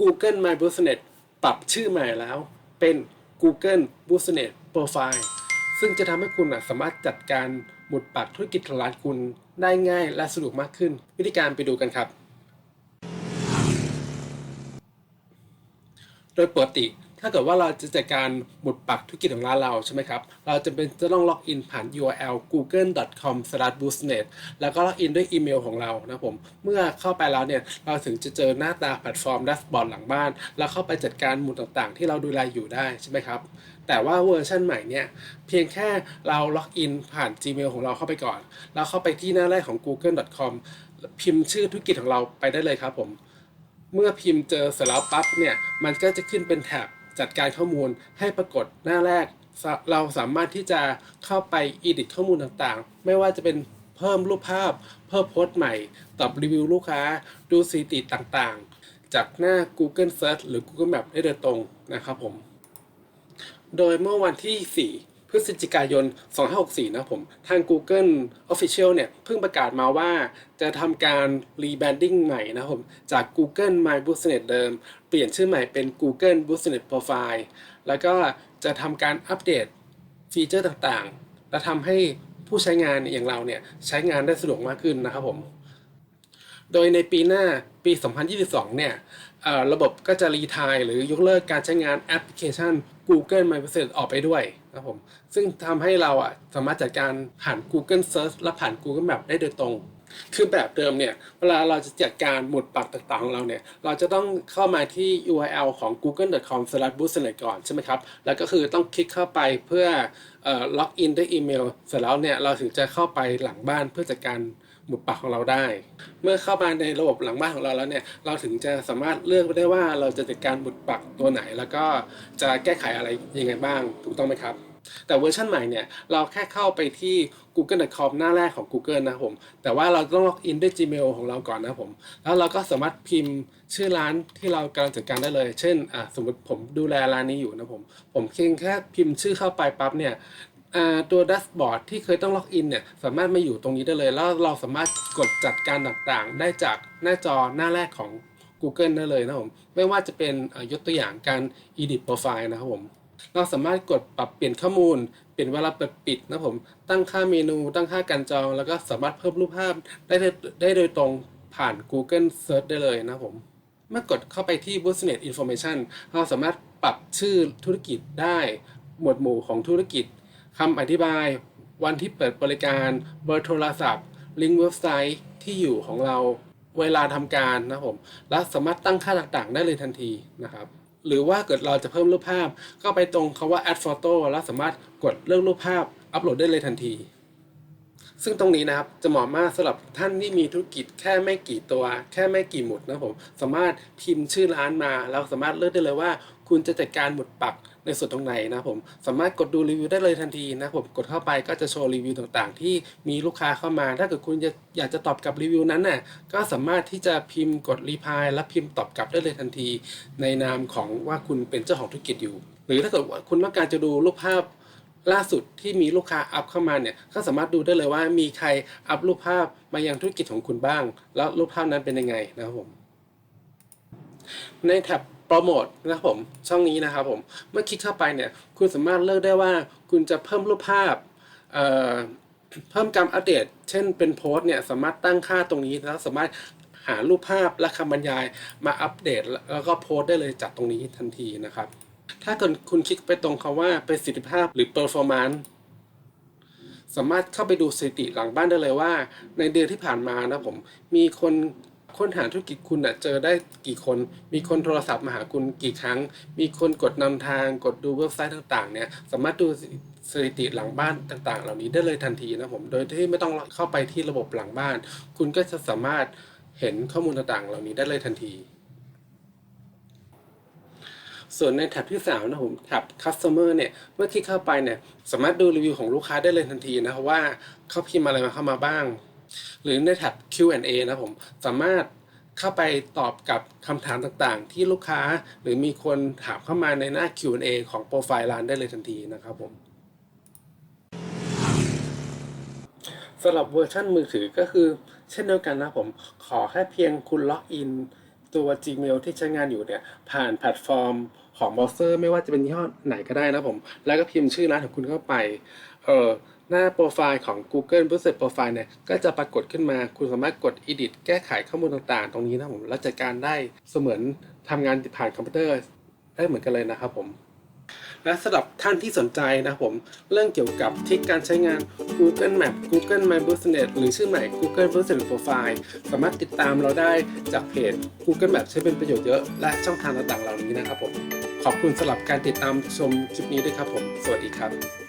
Google My Business ปรับชื่อใหม่แล้วเป็น Google Business Profile ซึ่งจะทำให้คุณสามารถจัดการหมุดปักธุรกิจของร้านคุณได้ง่ายและสะดวกมากขึ้น วิธีการไปดูกันครับ โดยปกติ ถ้าเกิดว่าเราจะจัดการหมุดปักธุรกิจของร้านเราใช่ไหมครับ เราจะเป็นจะต้องล็อกอินผ่าน URL google.com/business แล้วก็ล็อกอินด้วยอีเมลของเรานะผม เมื่อเข้าไปแล้วเนี่ย เราถึงจะเจอหน้าตาแพลตฟอร์มแดชบอร์ดหลังบ้าน แล้วเข้าไปจัดการหมุดต่างๆ ที่เราดูแลอยู่ได้ใช่ไหมครับ แต่ว่าเวอร์ชันใหม่เนี่ยเพียงแค่เราล็อกอินผ่าน Gmail ของเราเข้าไปก่อน แล้วเข้าไปที่หน้าแรกของ google.com พิมพ์ชื่อธุรกิจของเราไปได้เลยครับผม เมื่อพิมพ์เจอเสร็จแล้วปั๊บเนี่ย มันก็จะขึ้นเป็นแท็บ จัดการข้อมูลให้ปรากฏหน้าแรก เราสามารถที่จะเข้าไป edit ข้อมูลต่างๆ ไม่ว่าจะเป็นเพิ่มรูปภาพ เพิ่มโพสต์ใหม่ ตอบรีวิวลูกค้า ดูสถิติต่างๆ จากหน้า Google Search หรือ Google Map ได้โดยตรงนะครับผม โดยเมื่อวันที่ 4 พฤศจิกายน 2564 นะผม ทาง Google Official เนี่ย เพิ่งประกาศมาว่าจะทำการ rebranding ใหม่นะครับผม จาก Google My Business เดิม เปลี่ยนชื่อใหม่เป็น Google Business Profile แล้วก็จะทำการอัปเดตฟีเจอร์ต่างๆ และทำให้ผู้ใช้งานอย่างเราเนี่ย ใช้งานได้สะดวกมากขึ้นนะครับผม โดยในปีหน้าปี 2022 เนี่ยระบบก็จะรีทายหรือยกเลิกการใช้งานแอปพลิเคชัน Google My Business ออกไปด้วย ครับผมซึ่งทำให้เราอะสามารถจัดการผ่าน Google Search และผ่าน Google Map ได้โดยตรง คือแบบเดิมเนี่ยเวลาเราจะจัดการหมุดปักต่างๆของเราเนี่ยเราจะต้องเข้ามาที่ URL ของ google.com/business ก่อนใช่ไหมครับแล้วก็คือต้องคลิกเข้าไปเพื่อเอ่อล็อกอินด้วยอีเมล เสร็จแล้วเนี่ยเราถึงจะเข้าไปหลังบ้านเพื่อจัดการ หมุดปักของเราได้ เมื่อเข้ามาในระบบหลังบ้านของเราแล้วเนี่ย เราถึงจะสามารถเลือกได้ว่าเราจะจัดการหมุดปักตัวไหน แล้วก็จะแก้ไขอะไรยังไงบ้าง ถูกต้องไหมครับ แต่เวอร์ชันใหม่เนี่ย เราแค่เข้าไปที่ google.com หน้าแรกของ Google นะผม แต่ว่าเราต้องล็อกอินด้วย Gmail ของเราก่อนนะผม แล้วเราก็สามารถพิมพ์ชื่อร้านที่เรากำลังจัดการได้เลย เช่นอะสมมติผมดูแลร้านนี้อยู่นะผม ผมเพียงแค่พิมพ์ชื่อเข้าไปปั๊บเนี่ย ตัวดัชบอร์ดที่เคยต้องล็อกอินเนี่ยสามารถมาอยู่ตรงนี้ได้เลย แล้วเราสามารถกดจัดการต่างๆ ได้จากหน้าจอหน้าแรกของ Google ได้เลยนะครับผมไม่ว่าจะเป็นยกตัวอย่างการ edit profile นะครับผมเราสามารถกดปรับเปลี่ยนข้อมูล เปลี่ยนเวลาเปิดปิดนะครับผม ตั้งค่าเมนู ตั้งค่าการจองแล้วก็สามารถเพิ่มรูปภาพได้ได้โดยตรงผ่าน Google Search ได้เลยนะครับผมเมื่อกดเข้าไปที่ Business Information เราสามารถปรับชื่อธุรกิจได้ หมวดหมู่ของธุรกิจ คำอธิบาย วันที่เปิดบริการเบอร์โทรศัพท์ ลิงก์เว็บไซต์ที่อยู่ของเราเวลาทำการนะครับผมและสามารถตั้งค่าต่างๆ ได้เลยทันทีนะครับหรือว่าเกิดเราจะเพิ่มรูปภาพ ก็ไปตรงคาว่า add photo แล้วสามารถกดเลือกรูปภาพอัปโหลดได้เลยทันที ซึ่งตรงนี้นะครับจะเหมาะมากสำหรับท่านที่มีธุรกิจแค่ไม่กี่ตัว แค่ไม่กี่หมุดนะครับผมสามารถพิมพ์ชื่อร้านมา แล้วสามารถเลือกได้เลยว่า คุณจะจัดการหมุดปัก ในส่วนตรงไหนนะผมสามารถกดดูรีวิวได้เลยทันทีนะผมกดเข้าไปก็จะโชว์รีวิวต่างๆ ที่มีลูกค้าเข้ามา ถ้าเกิดคุณจะอยากจะตอบกลับรีวิวนั้นน่ะก็สามารถที่จะพิมพ์กดรีพายและพิมพ์ตอบกลับได้เลยทันที ในนามของว่าคุณเป็นเจ้าของธุรกิจอยู่ หรือถ้าเกิดว่าคุณต้องการจะดูรูปภาพล่าสุดที่มีลูกค้าอัพเข้ามาเนี่ยก็สามารถดูได้เลยว่ามีใครอัพรูปภาพมายังธุรกิจของคุณบ้าง แล้วรูปภาพนั้นเป็นยังไงนะครับผมในแท็บ รโมทนะครับผมช่องนี้นะครับผมเมื่อคลิกเข้าไปเนี่ยคุณสามารถเลือกได้ว่าคุณจะเพิ่มรูปภาพเเพิ่มการอัปเดต เช่นเป็นโพสต์เนี่ยสามารถตั้งค่าตรงนี้แล้วสามารถหารูปภาพและคำบรรยายมาอัปเดต แล้วก็โพสต์ได้เลยจากตรงนี้ทันทีนะครับ ถ้าเกิดคุณคลิกไปตรงคาว่าประสิทธิภาพหรือ performance สามารถเข้าไปดูสถิติหลังบ้านได้เลยว่า ในเดือนที่ผ่านมานะผมมีคน ค้นหาธุรกิจคุณอะเจอได้กี่คน มีคนโทรศัพท์มาหาคุณกี่ครั้ง มีคนกดนำทาง กดดูเว็บไซต์ต่างๆ เนี่ย สามารถดูสถิติหลังบ้านต่าง ๆ เหล่านี้ได้เลยทันทีนะผม โดยที่ไม่ต้องเข้าไปที่ระบบหลังบ้าน คุณก็จะสามารถเห็นข้อมูลต่างๆ เหล่านี้ได้เลยทันที ส่วนในแท็บที่3นะผมแท็บ customer เนี่ย เมื่อคลิกเข้าไปเนี่ย สามารถดูรีวิวของลูกค้าได้เลยทันทีนะว่าเขาพิมพ์อะไรมาเข้ามาบ้าง หรือในแท็บ Q&A นะผมสามารถเข้าไปตอบกับคำถามต่างๆ ที่ลูกค้าหรือมีคนถามเข้ามาในหน้า Q&A ของโปรไฟล์ร้านได้เลยทันทีนะครับผมสำหรับเวอร์ชันมือถือก็คือเช่นเดียวกันนะผมขอแค่เพียงคุณล็อกอินตัว Gmail ที่ใช้งานอยู่เนี่ย ผ่านแพลตฟอร์มของเบราว์เซอร์ ไม่ว่าจะเป็นยี่ห้อไหนก็ได้นะผม แล้วก็พิมพ์ชื่อร้านของคุณเข้าไป เออ หน้าโปรไฟล์ของ Google Business Profile เนี่ย ก็จะปรากฏขึ้นมา คุณสามารถกด Edit แก้ไขข้อมูลต่างๆ ตรงนี้นะผม แล้วจัดการได้เสมือนทำงานผ่านคอมพิวเตอร์ได้เหมือนกันเลยนะครับผม และสำหรับท่านที่สนใจนะครับผม เรื่องเกี่ยวกับทริคการใช้งาน Google Map Google My Business หรือชื่อใหม่ Google Business Profile สามารถติดตามเราได้จากเพจ Google Map ใช้เป็นประโยชน์เยอะ และช่องทางต่างๆเหล่านี้นะครับผม ขอบคุณสำหรับการติดตามชมคลิปนี้ด้วยครับผม สวัสดีครับ